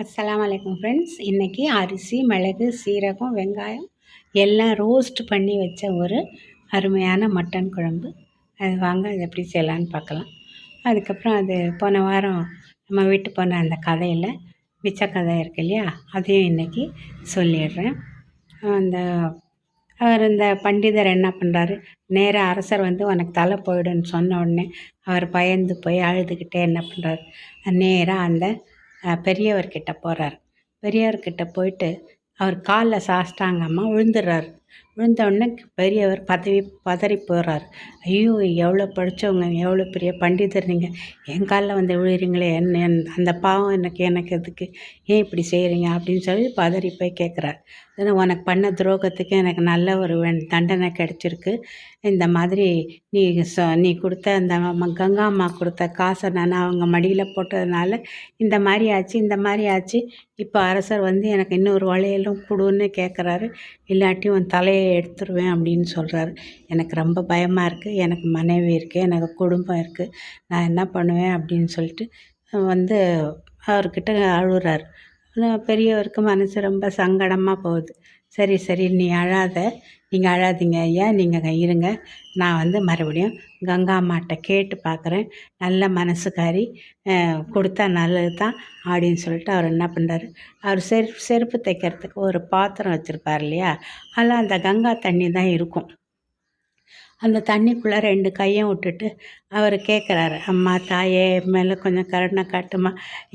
அஸ்லாம் வலைக்கம் ஃப்ரெண்ட்ஸ் இன்றைக்கி அரிசி மிளகு சீரகம் வெங்காயம் எல்லாம் ரோஸ்ட் பண்ணி வச்ச ஒரு அருமையான மட்டன் குழம்பு. அது வாங்க அது எப்படி செய்யலான்னு பார்க்கலாம். அதுக்கப்புறம் அது போன வாரம் நம்ம வீட்டு போன அந்த கதையில் மிச்ச கதை இருக்கு இல்லையா? அதையும் இன்றைக்கி சொல்லிடுறேன். அந்த அவர் இந்த பண்டிதர் என்ன பண்ணுறாரு நேராக அரசர் வந்து உனக்கு தலை போயிடுன்னு சொன்ன உடனே அவர் பயந்து போய் அழுதுகிட்டே என்ன பண்ணுறாரு நேராக அந்த பெரியவர்கிட்ட போகிறார் பெரியவர்கிட்ட போயிட்டு அவர் காலில் சாஷ்டாங்கம்மா விழுந்துடுறாரு. விழுந்தவுடனே பெரியவர் பதவி பதறி போகிறார் ஐயோ எவ்வளோ படித்தவங்க எவ்வளோ பெரிய பண்டிதர் நீங்கள் என் காலில் வந்து விழுறீங்களே என்ன அந்த பாவம் எனக்கு எனக்கு எதுக்கு? ஏன் இப்படி செய்கிறீங்க? அப்படின்னு சொல்லி பதறி போய் கேட்குறார். ஏன்னா உனக்கு பண்ண துரோகத்துக்கு எனக்கு நல்ல ஒரு தண்டனை கிடச்சிருக்கு. இந்த மாதிரி நீ சொ நீ கொடுத்த அந்த கங்கா அம்மா கொடுத்த காசை நான் அவங்க மடியில் போட்டதுனால இந்த மாதிரி ஆச்சு இந்த மாதிரி ஆச்சு. இப்போ அரசர் வந்து எனக்கு இன்னொரு வளையலும் கொடுன்னு கேட்குறாரு. இல்லாட்டி உன் தலையை எடுத்துருவேன் அப்படின்னு சொல்கிறாரு எனக்கு ரொம்ப பயமாக இருக்குது எனக்கு மனைவி இருக்குது எனக்கு குடும்பம் இருக்குது நான் என்ன பண்ணுவேன் அப்படின்னு சொல்லிட்டு வந்து அவர்கிட்ட அழுகுறாரு. பெரியவருக்கு மனசு ரொம்ப சங்கடமாக போகுது. சரி சரி நீ அழாத. நீங்கள் அழாதீங்க ஐயா. நீங்கள் இருங்க. நான் வந்து மறுபடியும் கங்கா அம்மாட்ட கேட்டு பார்க்குறேன் நல்ல மனசுக்காரி. கொடுத்தா நல்லது தான் அப்படின்னு சொல்லிட்டு அவர் என்ன பண்ணுறாரு அவர் செருப்பு செருப்பு தைக்கிறதுக்கு ஒரு பாத்திரம் வச்சுருப்பார் இல்லையா? அதில் அந்த கங்கா தண்ணி தான் இருக்கும். அந்த தண்ணிக்குள்ளே ரெண்டு கையும் விட்டுட்டு அவர் கேட்குறாரு அம்மா தாயே என் மேலே கொஞ்சம் கருணை காட்டுமா?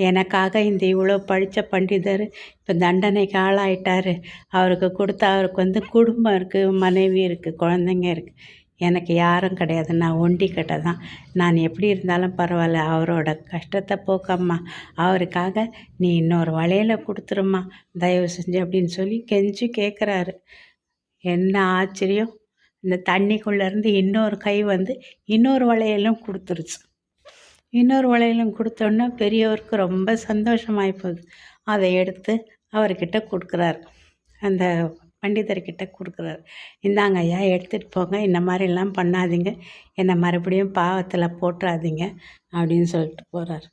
எனக்காக இந்த இவ்வளோ படித்த பண்டிதர் இப்போ தண்டனைக்கு ஆளாயிட்டார். அவருக்கு கொடுத்தா அவருக்கு வந்து குடும்பம் இருக்குது மனைவி இருக்குது குழந்தைங்க இருக்குது எனக்கு யாரும் கிடையாது. நான் ஒண்டி தான். நான் எப்படி இருந்தாலும் பரவாயில்ல. அவரோட கஷ்டத்தை போக்கம்மா. அவருக்காக நீ இன்னொரு வளையல கொடுத்துரும்மா தயவு செஞ்சு அப்படின்னு சொல்லி கெஞ்சி கேட்குறாரு என்ன ஆச்சரியம். இந்த தண்ணிக்குள்ளேருந்து இன்னொரு கை வந்து இன்னொரு வளையலும் கொடுத்துருச்சு. இன்னொரு வளையலும் கொடுத்தோன்னே பெரியவருக்கு ரொம்ப சந்தோஷமாகி போகுது. அதை எடுத்து அவர்கிட்ட கொடுக்குறாரு. அந்த பண்டிதர்கிட்ட கொடுக்குறாரு. இந்தாங்க ஐயா எடுத்துகிட்டு போங்க. இந்த மாதிரிலாம் பண்ணாதீங்க. என்னை மறுபடியும் பாவத்தில் போட்டுறாதீங்க அப்படின்னு சொல்லிட்டு போகிறார்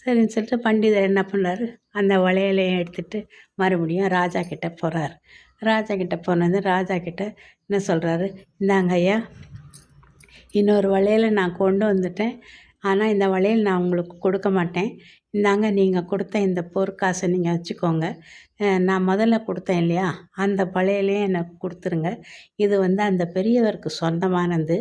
சரின்னு சொல்லிட்டு பண்டிதர் என்ன பண்ணுறாரு அந்த வளையலையும் எடுத்துகிட்டு மறுபடியும் ராஜா கிட்டே போகிறார் ராஜா கிட்ட போனது. ராஜா கிட்ட என்ன சொல்கிறாரு இந்தாங்க ஐயா இன்னொரு வளையலை நான் கொண்டு வந்துட்டேன். ஆனால் இந்த வளையல் நான் உங்களுக்கு கொடுக்க மாட்டேன். இந்தாங்க நீங்கள் கொடுத்த இந்த பொற்காசை நீங்கள் வச்சுக்கோங்க. நான் முதல்ல கொடுத்தேன் இல்லையா? அந்த வளையலையும் எனக்கு கொடுத்துருங்க. இது வந்து அந்த பெரியவருக்கு சொந்தமானது.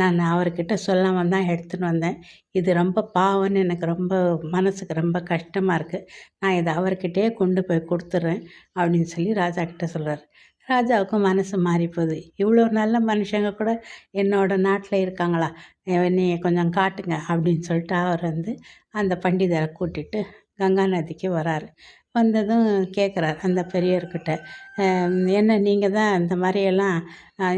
நான் அவர்கிட்ட சொல்லாமல் தான் எடுத்துன்னு வந்தேன். இது ரொம்ப பாவம்னு எனக்கு ரொம்ப மனசுக்கு ரொம்ப கஷ்டமாக இருக்குது நான் இதை அவர்கிட்டயே கொண்டு போய் கொடுத்துட்றேன் அப்படின்னு சொல்லி ராஜா கிட்ட சொல்கிறார் ராஜாவுக்கும் மனசு மாறி போகுது இவ்வளோ நல்ல மனுஷங்க கூட என்னோடய நாட்டில் இருக்காங்களா? நீ கொஞ்சம் காட்டுங்க அப்படின்னு சொல்லிட்டு அவர் வந்து அந்த பண்டிதரை கூட்டிட்டு கங்கா நதிக்கு வராரு. வந்ததும் கேட்குறாரு அந்த பெரியவர்கிட்ட என்ன நீங்கள் தான் இந்த மாதிரியெல்லாம்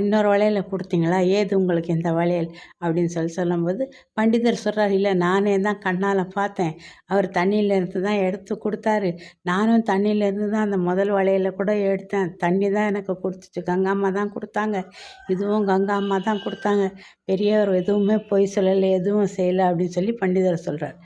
இன்னொரு வலையில் கொடுத்தீங்களா? ஏது உங்களுக்கு இந்த வளையல்? அப்படின்னு சொல்லி சொல்லும்போது பண்டிதர் சொல்கிறார் இல்லை நானே தான் கண்ணால் பார்த்தேன். அவர் தண்ணியிலேருந்து தான் எடுத்து கொடுத்தாரு. நானும் தண்ணியிலேருந்து தான் அந்த முதல் வளையல கூட எடுத்தேன். தண்ணி தான் எனக்கு கொடுத்துச்சு. கங்கா அம்மா தான் கொடுத்தாங்க. இதுவும் கங்கா அம்மா தான் கொடுத்தாங்க. பெரியவர் எதுவுமே பொய் சொல்லலை எதுவும் செய்யலை அப்படின்னு சொல்லி பண்டிதர் சொல்கிறார்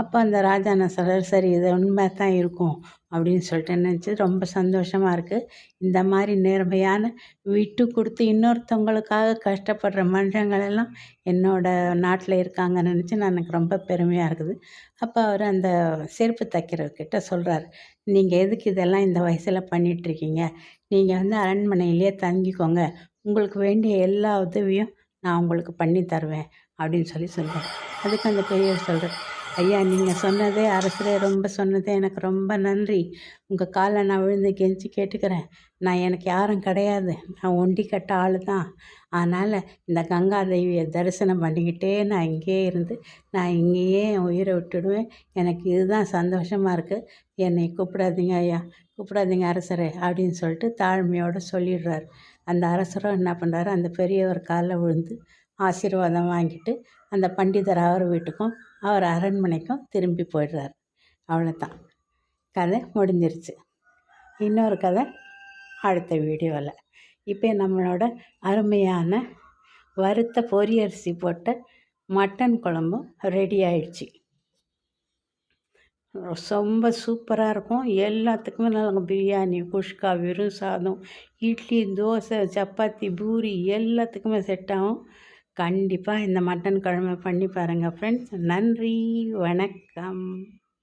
அப்போ அந்த ராஜா நான் சொல்கிறார் சரி இது உண்மை தான் இருக்கும். அப்படின்னு சொல்லிட்டு நினச்சி ரொம்ப சந்தோஷமாக இருக்குது இந்த மாதிரி நேர்மையான விட்டு கொடுத்து இன்னொருத்தவங்களுக்காக கஷ்டப்படுற மனுஷங்களெல்லாம் என்னோட நாட்டில் இருக்காங்கன்னு நினச்சி எனக்கு ரொம்ப பெருமையாக இருக்குது. அப்போ அவர் அந்த செருப்பு தைக்கிறவர்கிட்ட சொல்கிறார் நீங்கள் எதுக்கு இதெல்லாம் இந்த வயசில் பண்ணிகிட்ருக்கீங்க நீங்கள் வந்து அரண்மனையிலேயே தங்கிக்கோங்க. உங்களுக்கு வேண்டிய எல்லா உதவியும் நான் உங்களுக்கு பண்ணி தருவேன். அப்படின்னு சொல்லி சொல்கிறேன் அதுக்கு அந்த பெரியவர் சொல்கிறேன் ஐயா நீங்கள் சொன்னதே அரசரே ரொம்ப சொன்னதே எனக்கு ரொம்ப நன்றி. உங்கள் காலை நான் விழுந்து கெஞ்சி கேட்டுக்கிறேன். நான் எனக்கு யாரும் கிடையாது. நான் ஒண்டி கட்ட ஆள் தான் அதனால் இந்த கங்கா தேவியை தரிசனம் பண்ணிக்கிட்டே நான் இங்கேயே இருந்து நான் இங்கேயே என் உயிரை விட்டுடுவேன். எனக்கு இதுதான் சந்தோஷமாக இருக்குது என்னை கூப்பிடாதீங்க ஐயா. கூப்பிடாதீங்க அரசரே அப்படின்னு சொல்லிட்டு தாழ்மையோடு சொல்லிடுறாரு. அந்த அரசரும் என்ன பண்ணுறாரு அந்த பெரியவர் காலில் விழுந்து ஆசீர்வாதம் வாங்கிட்டு அந்த பண்டிதர் அவர் வீட்டுக்கும் அவர் அரண்மனைக்கும் திரும்பி போயிடுறாரு. அவ்வளோதான் கதை முடிஞ்சிருச்சு. இன்னொரு கதை அடுத்த வீடியோவில் இப்போ நம்மளோட அருமையான வறுத்த பொரியரிசி போட்ட மட்டன் குழம்பும் ரெடி ஆயிடுச்சு. ரொம்ப சூப்பராக இருக்கும். எல்லாத்துக்குமே நல்லா பிரியாணி குஷ்கா வெறும் சாதம் இட்லி தோசை சப்பாத்தி பூரி எல்லாத்துக்குமே செட் ஆகும். கண்டிப்பாக இந்த மட்டன் குழம்பு பண்ணி பாருங்கள் ஃப்ரெண்ட்ஸ் நன்றி வணக்கம்.